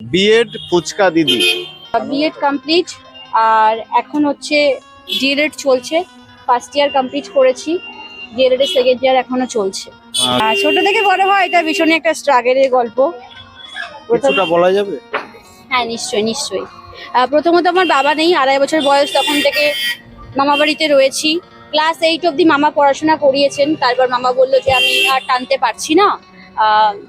B Ed fuchka দিদি B Ed complete আর এখন হচ্ছে ডিএলএড চলছে। ফার্স্ট ইয়ার কমপ্লিট করেছি ডিএলএড এর সেকেন্ড ইয়ার এখনও চলছে। ছোট থেকে বড় হয় এটা ভীষণই একটা স্ট্রাগলের গল্প। কিছুটা বলা যাবে? হ্যাঁ নিশ্চয়ই নিশ্চয়ই। আহ, প্রথমত আমার বাবা নেই আড়াই বছর বয়স তখন থেকে মামা বাড়িতে রয়েছি। ক্লাস এইট অবধি মামা পড়াশোনা করিয়েছেন তারপর মামা বলল যে আমি আর টানতে পারছি না।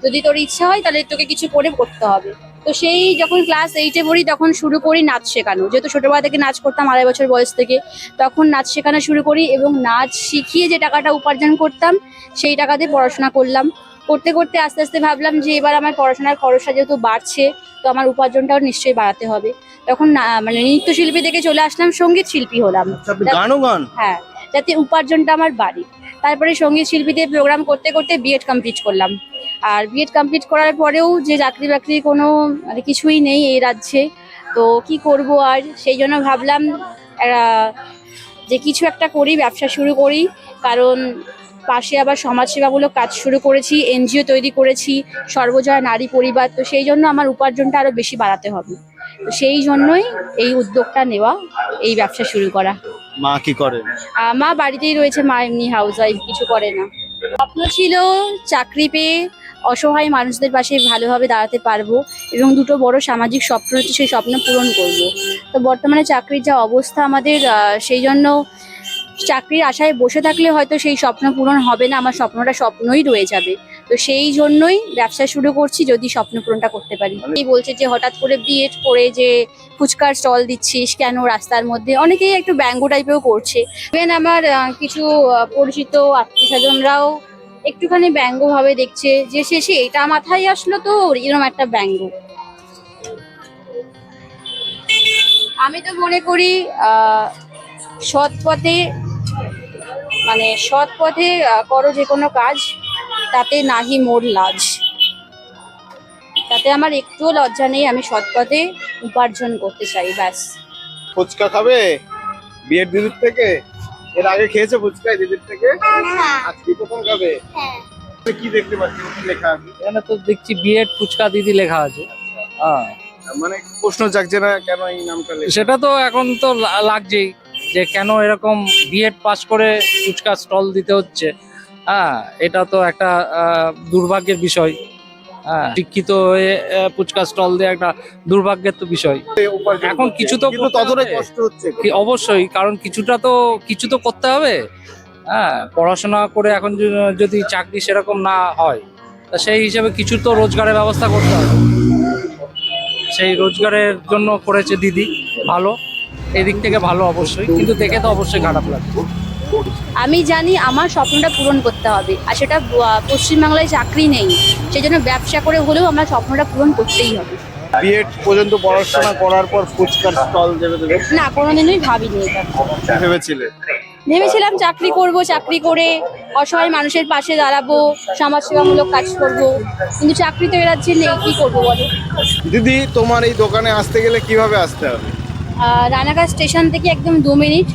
যদি তোর ইচ্ছা হয় তাহলে তোকে কিছু করে করতে হবে। তো সেই যখন ক্লাস এইটে পড়ি তখন শুরু করি নাচ শেখানো। যেহেতু ছোটবেলা থেকে নাচ করতাম আড়াই বছর বয়স থেকে তখন নাচ শেখানো শুরু করি এবং নাচ শিখিয়ে যে টাকাটা উপার্জন করতাম সেই টাকা দিয়ে পড়াশোনা করলাম। করতে করতে আস্তে আস্তে ভাবলাম যে এবার আমার পড়াশোনার খরচটা যেহেতু বাড়ছে তো আমার উপার্জনটাও নিশ্চয়ই বাড়াতে হবে। তখন না- মানে নৃত্যশিল্পী থেকে চলে আসলাম সংগীত শিল্পী হলাম। আচ্ছা, গানও গান? হ্যাঁ যাতে উপার্জনটা আমার বাড়ে। তারপরে সংগীত শিল্পীদের প্রোগ্রাম করতে করতে বিএড কমপ্লিট করলাম। আর বিএড কমপ্লিট করার পরেও যে চাকরি বাকরি কোনো মানে কিছুই নেই এই রাজ্যে। তো কি করব আর? সেই জন্য ভাবলাম যে কিছু একটা করি ব্যবসা শুরু করি। কারণ পাশে আবার সমাজসেবামূলক কাজ শুরু করেছি এনজিও তৈরি করেছি সর্বজয়া নারী পরিবার। তো সেই জন্য আমার উপার্জনটা আরও বেশি বাড়াতে হবে। তো সেই জন্যই এই উদ্যোগটা নেওয়া এই ব্যবসা শুরু করা। মা কি করে মা বাড়িতেই রয়েছে মা এমনি হাউস ওয়াইফ কিছু করে না। স্বপ্ন ছিল চাকরি পেয়ে অসহায় মানুষদের পাশে ভালোভাবে দাঁড়াতে পারব এবং দুটো বড় সামাজিক স্বপ্ন হচ্ছে সেই স্বপ্ন পূরণ করব। তো বর্তমানে চাকরির যা অবস্থা আমাদের সেই জন্য চাকরির আশায় বসে থাকলে হয়তো সেই স্বপ্ন পূরণ হবে না, আমার স্বপ্নটা স্বপ্নই রয়ে যাবে। তো সেই জন্যই ব্যবসা শুরু করছি যদি স্বপ্ন পূরণটা করতে পারি। এই বলছে যে হঠাৎ করে বিএড করে যে ফুচকার স্টল দিচ্ছিস কেন রাস্তার মধ্যে? অনেকেই একটু ব্যঙ্গ টাইপেও করছে। ইভেন আমার কিছু পরিচিত আত্মীয় স্বজনরাও একটুখানি ব্যঙ্গ ভাবে দেখছে, যে শেষে এটা মাথায় আসলো তো এরকম একটা ব্যঙ্গ। আমি তো মনে করি সৎ পথে মানে সৎ পথে করো যে কোনো কাজ, তাতে নাহি মোর লাজ। তাতে আমার একটুও লজ্জা নেই, আমি সৎ পথে উপার্জন করতে চাই, ব্যাস। ফুচকা খাবে? বিয়ের দিদির থেকে? এর আগে খেয়েছে ফুচকা এই দিদির থেকে? আজকে প্রথম খাবে? কি দেখতে পাচ্ছি কি লেখা আছে? এখানে তো দেখছি বিএড ফুচকা দিদি লেখা আছে। হ্যাঁ। মানে প্রশ্ন জাগছে না কেন এই নামটা লেখা? সেটা তো এখন তো লা- লাগছেই যে কেন এরকম বিএড পাস করে ফুচকা স্টল দিতে হচ্ছে। হ্যাঁ এটা তো একটা আহ, দুর্ভাগ্যের বিষয়। হ্যাঁ শিক্ষিত হয়ে ফুচকা স্টল দিয়ে একটা দুর্ভাগ্যের তো বিষয়। এখন কিছু তো ততটাই কষ্ট হচ্ছে অবশ্যই কারণ কিছুটা তো কিছু তো করতে হবে। হ্যাঁ পড়াশোনা করে এখন যদি চাকরি সেরকম না হয় তা সেই হিসাবে কিছু তো রোজগারের ব্যবস্থা করতে হবে। সেই রোজগারের জন্য করেছে দিদি ভালো। এদিক থেকে ভালো অবশ্যই কিন্তু দেখে তো অবশ্যই খারাপ লাগে আমি জানি আমার স্বপ্নটা পূরণ করতে হবে আর সেটা পশ্চিমবাংলায় চাকরি নেই সেই জন্য ব্যবসা করে হলেও আমার স্বপ্নটা পূরণ করতেই হবে। বিএড পর্যন্ত পড়াশোনা করার পর ফুচকার স্টল দেবে দেবে? না কোনোদিনই ভাবিনি এটা। ভেবেছিলে? ভেবেছিলাম চাকরি করব চাকরি করে অসহায় মানুষের পাশে দাঁড়াবো সমাজসেবামূলক কাজ করব কিন্তু চাকরি তো এ রাজ্যে নেই কি করব বলো? দিদি তোমার এই দোকানে আসতে গেলে কীভাবে আসতে হবে? রানাঘাট স্টেশন থেকে একদম দু মিনিট।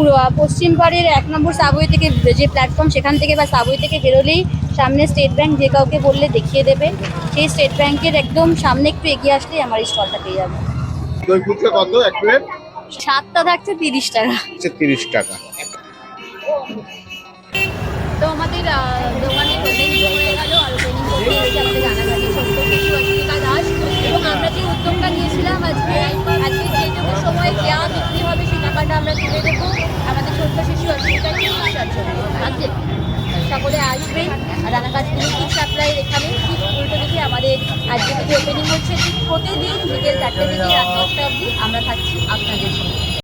পুরো পশ্চিম পাড়ের এক নম্বর সাবওয়ে থেকে যে প্ল্যাটফর্ম সেখান থেকে বা সাবওয়ে থেকে বেরোলেই সামনে স্টেট ব্যাংক যে কাউকে বললে দেখিয়ে দেবে। সেই স্টেট ব্যাংকের একদম সামনে একটু এগিয়ে আসলেই আমার এই স্টলটা পেয়ে যাবে। দই ফুচকা কত এক প্লেট সাতটা থাকছে তিরিশ টাকা। তিরিশ টাকা। তো আমাদের আহ, দোকানে ওপেনিং হয়ে গেল আর ওপেনিং করতে হয়েছে আমাদের রানাঘাটে ছোট্ট শিশু অস্মিতা দাস এবং আমরা যে উদ্যোগটা নিয়েছিলাম আজকে আজকে যেটুকু সময় দেওয়া বিক্রি হবে সেই টাকাটা আমরা তুলে দেবো আমাদের ছোট্ট শিশু অস্মিতার চিকিৎসার জন্য আজকে সকলে আসবেন আর এখানে। আমাদের আজকে ওপেনিং হচ্ছে। প্রতিদিন বিকেল চারটে থেকে রাত দশটা অবধি আমরা থাকছি আপনাদের জন্য